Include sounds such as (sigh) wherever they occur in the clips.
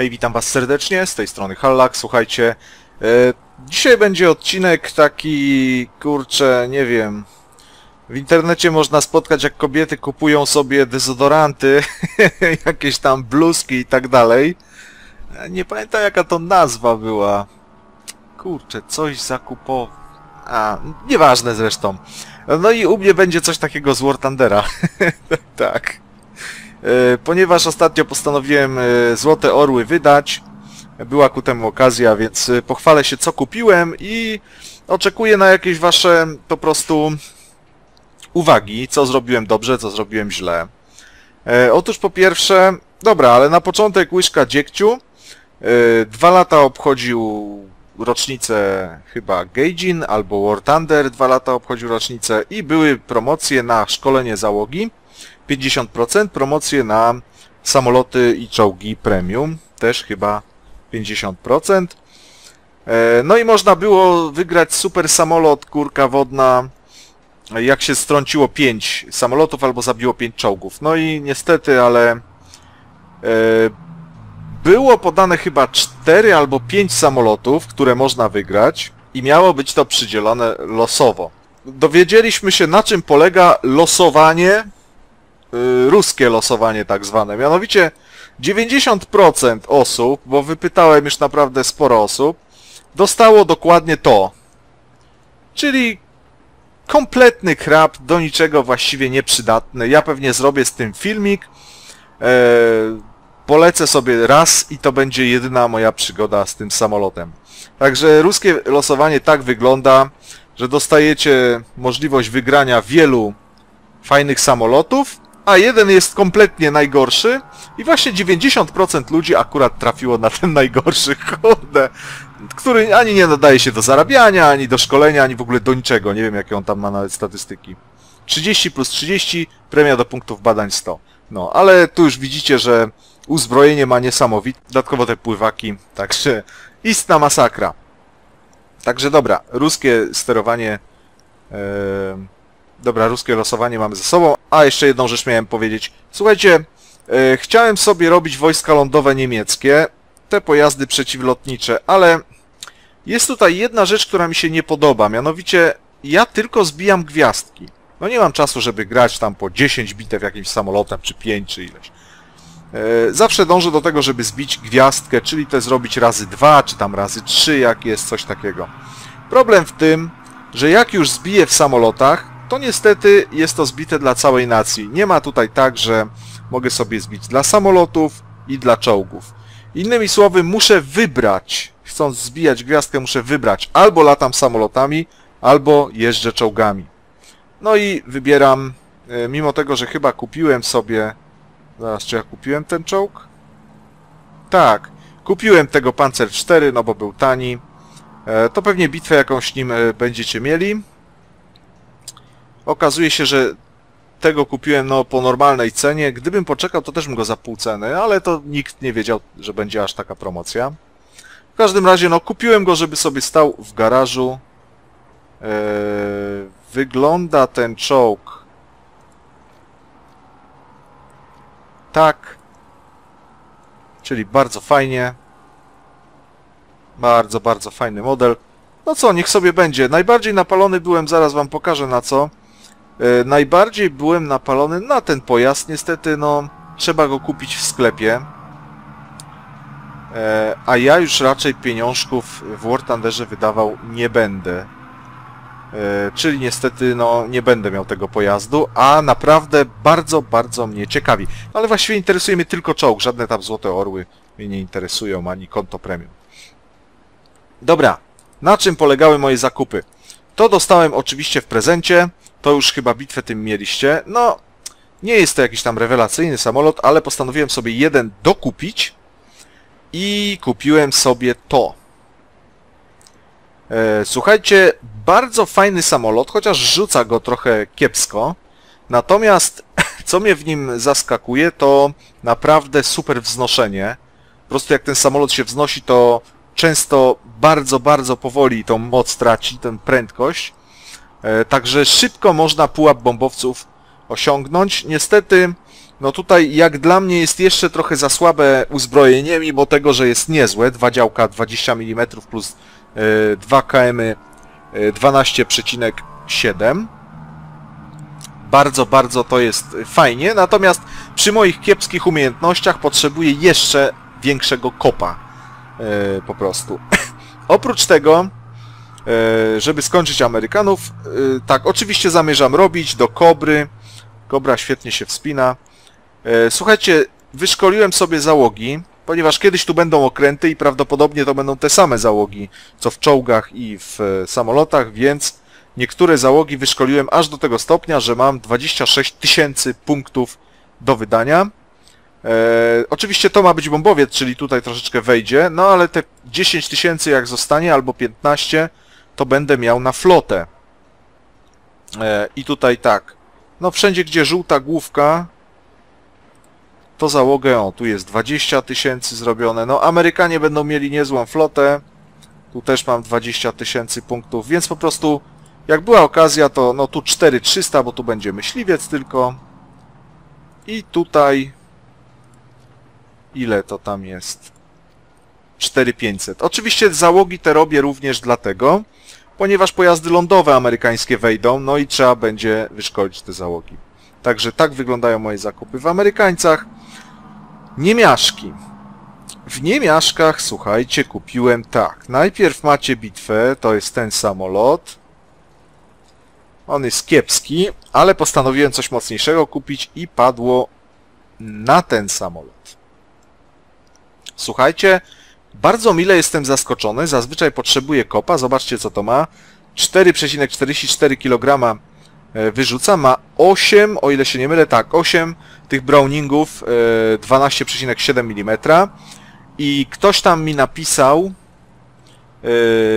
Hej, witam was serdecznie, z tej strony Hallak, słuchajcie, e, dzisiaj będzie odcinek taki, kurczę, nie wiem, w internecie można spotkać jak kobiety kupują sobie dezodoranty, (laughs) jakieś tam bluzki i tak dalej. E, Nie pamiętam jaka to nazwa była. Kurczę, coś zakupował. A, nieważne zresztą. No i u mnie będzie coś takiego z War Thundera. (laughs) tak. E, Ponieważ ostatnio postanowiłem e, Złote Orły wydać, była ku temu okazja, więc e, pochwalę się co kupiłem i oczekuję na jakieś wasze po prostu uwagi, co zrobiłem dobrze, co zrobiłem źle. Otóż po pierwsze, dobra, ale na początek łyżka dziegciu. Dwa lata obchodził rocznicę chyba Gaijin albo War Thunder, dwa lata obchodził rocznicę i były promocje na szkolenie załogi. 50%, promocje na samoloty i czołgi premium, też chyba 50%. E, No i można było wygrać super samolot, kurka wodna, jak się strąciło 5 samolotów albo zabiło 5 czołgów. No i niestety, ale e, było podane chyba 4 albo 5 samolotów, które można wygrać i miało być to przydzielone losowo. Dowiedzieliśmy się na czym polega losowanie ruskie losowanie tak zwane. Mianowicie 90% osób, bo wypytałem już naprawdę sporo osób, dostało dokładnie to. Czyli kompletny krab, do niczego właściwie nieprzydatny. Ja pewnie zrobię z tym filmik. E, polecę sobie raz i to będzie jedyna moja przygoda z tym samolotem. Także ruskie losowanie tak wygląda, że dostajecie możliwość wygrania wielu fajnych samolotów, a jeden jest kompletnie najgorszy i właśnie 90% ludzi akurat trafiło na ten najgorszy, (laughs) kurde, który ani nie nadaje się do zarabiania, ani do szkolenia, ani w ogóle do niczego. Nie wiem, jakie on tam ma nawet statystyki. 30 plus 30, premia do punktów badań 100. No, ale tu już widzicie, że uzbrojenie ma niesamowite, dodatkowo te pływaki, (laughs) także istna masakra. Także dobra, ruskie sterowanie... Yy... Dobra, ruskie losowanie mamy ze sobą. A, jeszcze jedną rzecz miałem powiedzieć. Słuchajcie, e, chciałem sobie robić wojska lądowe niemieckie, te pojazdy przeciwlotnicze, ale jest tutaj jedna rzecz, która mi się nie podoba, mianowicie ja tylko zbijam gwiazdki. No nie mam czasu, żeby grać tam po 10 bitew jakimś samolotem, czy 5, czy ileś. E, Zawsze dążę do tego, żeby zbić gwiazdkę, czyli to zrobić razy 2, czy tam razy 3, jak jest coś takiego. Problem w tym, że jak już zbiję w samolotach, to niestety jest to zbite dla całej nacji. Nie ma tutaj tak, że mogę sobie zbić dla samolotów i dla czołgów. Innymi słowy, muszę wybrać, chcąc zbijać gwiazdkę, muszę wybrać albo latam samolotami, albo jeżdżę czołgami. No i wybieram, e, mimo tego, że chyba kupiłem sobie... Zaraz, czy ja kupiłem ten czołg? Tak, kupiłem tego Panzer 4, no bo był tani. E, To pewnie bitwę jakąś nim e, będziecie mieli. Okazuje się, że tego kupiłem no, po normalnej cenie. Gdybym poczekał, to też bym go za pół ceny, ale to nikt nie wiedział, że będzie aż taka promocja. W każdym razie, no, kupiłem go, żeby sobie stał w garażu. Eee, wygląda ten czołg tak. Czyli bardzo fajnie. Bardzo, bardzo fajny model. No co, niech sobie będzie. Najbardziej napalony byłem, zaraz wam pokażę na co. E, najbardziej byłem napalony na ten pojazd. Niestety, no, trzeba go kupić w sklepie. E, a ja już raczej pieniążków w War Thunderze wydawał nie będę. E, czyli niestety, no, nie będę miał tego pojazdu, a naprawdę bardzo, bardzo mnie ciekawi. No, ale właściwie interesuje mnie tylko czołg. Żadne tam złote orły mnie nie interesują, ani konto premium. Dobra, na czym polegały moje zakupy? To dostałem oczywiście w prezencie. To już chyba bitwę tym mieliście. No, nie jest to jakiś tam rewelacyjny samolot, ale postanowiłem sobie jeden dokupić i kupiłem sobie to. E, Słuchajcie, bardzo fajny samolot, chociaż rzuca go trochę kiepsko. Natomiast (laughs) co mnie w nim zaskakuje, to naprawdę super wznoszenie. Po prostu jak ten samolot się wznosi, to często bardzo, bardzo powoli tą moc traci, tę prędkość. E, Także szybko można pułap bombowców osiągnąć. Niestety No tutaj jak dla mnie jest jeszcze trochę za słabe uzbrojenie, mimo tego, że jest niezłe. Dwa działka 20 mm plus y, 2 km y, 12,7. Bardzo, bardzo to jest fajnie, natomiast przy moich kiepskich umiejętnościach potrzebuję jeszcze większego kopa. po prostu. (laughs) Oprócz tego, żeby skończyć Amerykanów, y, tak, oczywiście zamierzam robić do Kobry. Kobra świetnie się wspina. E, Słuchajcie, wyszkoliłem sobie załogi, ponieważ kiedyś tu będą okręty i prawdopodobnie to będą te same załogi, co w czołgach i w e, samolotach, więc niektóre załogi wyszkoliłem aż do tego stopnia, że mam 26 tysięcy punktów do wydania. E, oczywiście to ma być bombowiec, czyli tutaj troszeczkę wejdzie, no ale te 10 tysięcy jak zostanie, albo 15, to będę miał na flotę. E, I tutaj tak, no wszędzie gdzie żółta główka, to załogę, o tu jest 20 tysięcy zrobione, no Amerykanie będą mieli niezłą flotę, tu też mam 20 tysięcy punktów, więc po prostu jak była okazja to no tu 4300, bo tu będzie myśliwiec tylko. I tutaj ile to tam jest 4500. Oczywiście załogi te robię również dlatego, ponieważ pojazdy lądowe amerykańskie wejdą, no i trzeba będzie wyszkolić te załogi. Także tak wyglądają moje zakupy w Amerykańcach. Niemiaszki. W Niemiaszkach, słuchajcie, kupiłem tak. Najpierw macie bitwę, to jest ten samolot. On jest kiepski, ale postanowiłem coś mocniejszego kupić i padło na ten samolot. Słuchajcie, bardzo mile jestem zaskoczony. Zazwyczaj potrzebuję kopa. Zobaczcie, co to ma. 4,44 kg e, wyrzuca. Ma 8, o ile się nie mylę, tak, 8 tych Browningów e, 12,7 mm. I ktoś tam mi napisał, e,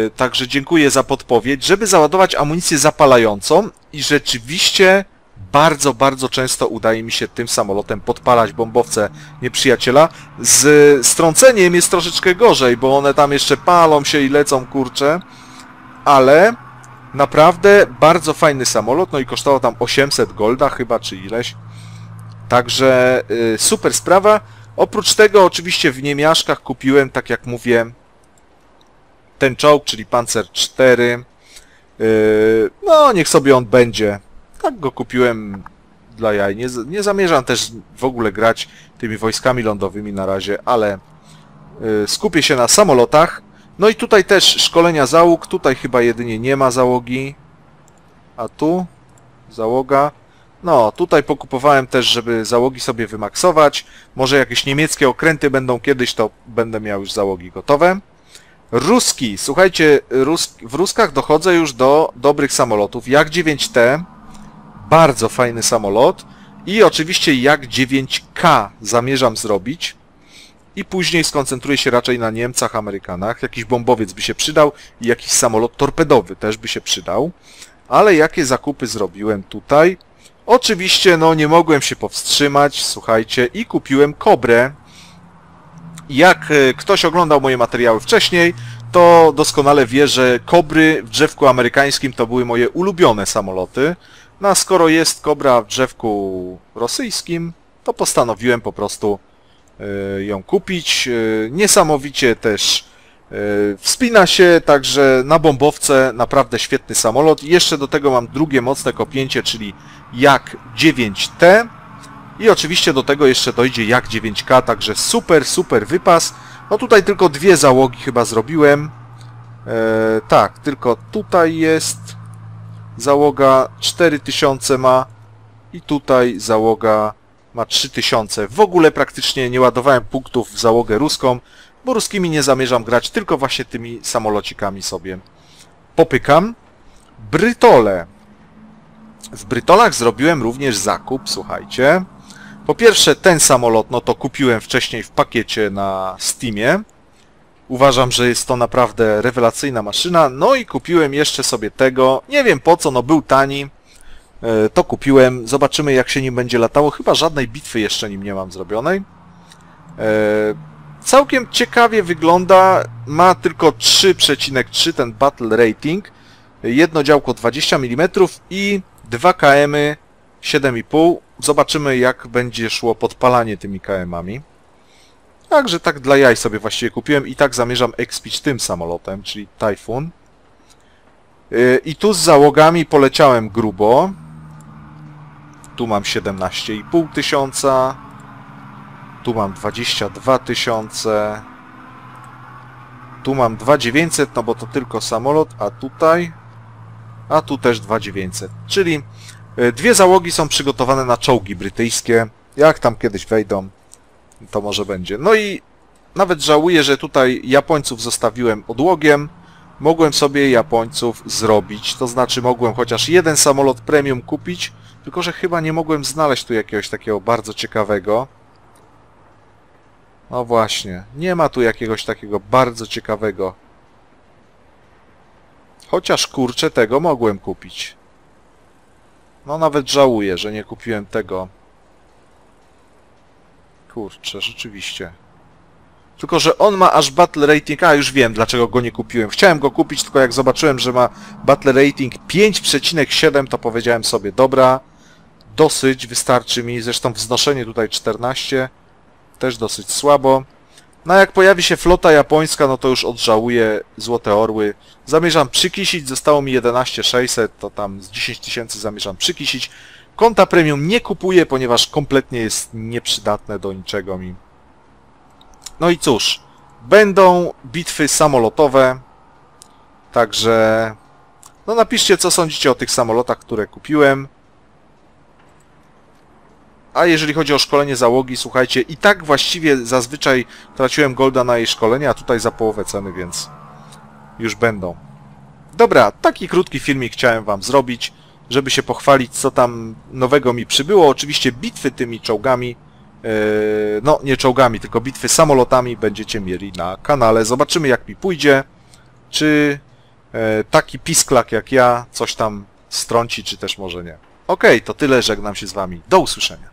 także dziękuję za podpowiedź, żeby załadować amunicję zapalającą i rzeczywiście bardzo, bardzo często udaje mi się tym samolotem podpalać bombowce nieprzyjaciela. Z strąceniem jest troszeczkę gorzej, bo one tam jeszcze palą się i lecą, kurcze. Ale naprawdę bardzo fajny samolot, no i kosztował tam 800 golda chyba, czy ileś. Także y, super sprawa. Oprócz tego oczywiście w Niemiaszkach kupiłem, tak jak mówię, ten czołg, czyli Panzer 4. Y, no, niech sobie on będzie tak go kupiłem dla jaj. Nie, nie zamierzam też w ogóle grać tymi wojskami lądowymi na razie, ale y, skupię się na samolotach. No i tutaj też szkolenia załóg. Tutaj chyba jedynie nie ma załogi. A tu załoga. No, tutaj pokupowałem też, żeby załogi sobie wymaksować. Może jakieś niemieckie okręty będą kiedyś, to będę miał już załogi gotowe. Ruski. Słuchajcie, Rus w Ruskach dochodzę już do dobrych samolotów. Jak 9T bardzo fajny samolot i oczywiście jak 9K zamierzam zrobić i później skoncentruję się raczej na Niemcach, Amerykanach. Jakiś bombowiec by się przydał i jakiś samolot torpedowy też by się przydał. Ale jakie zakupy zrobiłem tutaj? Oczywiście, no nie mogłem się powstrzymać, słuchajcie, i kupiłem Kobrę. Jak e, ktoś oglądał moje materiały wcześniej, to doskonale wie, że Kobry w drzewku amerykańskim to były moje ulubione samoloty. No a skoro jest kobra w drzewku rosyjskim, to postanowiłem po prostu y, ją kupić. Y, niesamowicie też y, wspina się, także na bombowce naprawdę świetny samolot. Jeszcze do tego mam drugie mocne kopięcie, czyli Jak 9T. I oczywiście do tego jeszcze dojdzie Jak 9K, także super, super wypas. No tutaj tylko dwie załogi chyba zrobiłem. E, tak, tylko tutaj jest załoga 4000 ma i tutaj załoga ma 3000. W ogóle praktycznie nie ładowałem punktów w załogę ruską, bo ruskimi nie zamierzam grać, tylko właśnie tymi samolocikami sobie popykam. Brytole. W Brytolach zrobiłem również zakup, słuchajcie. Po pierwsze ten samolot, no to kupiłem wcześniej w pakiecie na Steamie. Uważam, że jest to naprawdę rewelacyjna maszyna. No i kupiłem jeszcze sobie tego. Nie wiem po co, no był tani. E, to kupiłem. Zobaczymy jak się nim będzie latało. Chyba żadnej bitwy jeszcze nim nie mam zrobionej. E, całkiem ciekawie wygląda. Ma tylko 3,3 ten battle rating. Jedno działko 20 mm i 2 km 7,5. Zobaczymy jak będzie szło podpalanie tymi KM-ami. Także tak dla jaj sobie właściwie kupiłem i tak zamierzam expić tym samolotem, czyli Typhoon. Yy, I tu z załogami poleciałem grubo. Tu mam 17,5 tysiąca. Tu mam 22 tysiące. Tu mam 2900, no bo to tylko samolot, a tutaj... A tu też 2900. Czyli y, dwie załogi są przygotowane na czołgi brytyjskie. Jak tam kiedyś wejdą, to może będzie. No i nawet żałuję, że tutaj Japońców zostawiłem odłogiem. Mogłem sobie Japońców zrobić, to znaczy mogłem chociaż jeden samolot premium kupić, tylko że chyba nie mogłem znaleźć tu jakiegoś takiego bardzo ciekawego. No właśnie, nie ma tu jakiegoś takiego bardzo ciekawego. Chociaż kurczę, tego mogłem kupić. No nawet żałuję, że nie kupiłem tego. Kurczę, rzeczywiście. Tylko, że on ma aż battle rating... A, już wiem, dlaczego go nie kupiłem. Chciałem go kupić, tylko jak zobaczyłem, że ma battle rating 5,7, to powiedziałem sobie, dobra, dosyć, wystarczy mi. Zresztą wznoszenie tutaj 14, też dosyć słabo. No a jak pojawi się flota japońska, no to już odżałuję Złote Orły. Zamierzam przykisić, zostało mi 11600, to tam z 10 tysięcy zamierzam przykisić. Konta premium nie kupuję, ponieważ kompletnie jest nieprzydatne do niczego mi. No i cóż, będą bitwy samolotowe, także no napiszcie co sądzicie o tych samolotach, które kupiłem. A jeżeli chodzi o szkolenie załogi, słuchajcie, i tak właściwie zazwyczaj traciłem golda na jej szkolenie, a tutaj za połowę ceny, więc już będą. Dobra, taki krótki filmik chciałem wam zrobić, żeby się pochwalić, co tam nowego mi przybyło. Oczywiście bitwy tymi czołgami, yy, no nie czołgami, tylko bitwy samolotami będziecie mieli na kanale. Zobaczymy jak mi pójdzie, czy yy, taki pisklak jak ja coś tam strąci, czy też może nie. Okej, to tyle, żegnam się z wami. Do usłyszenia.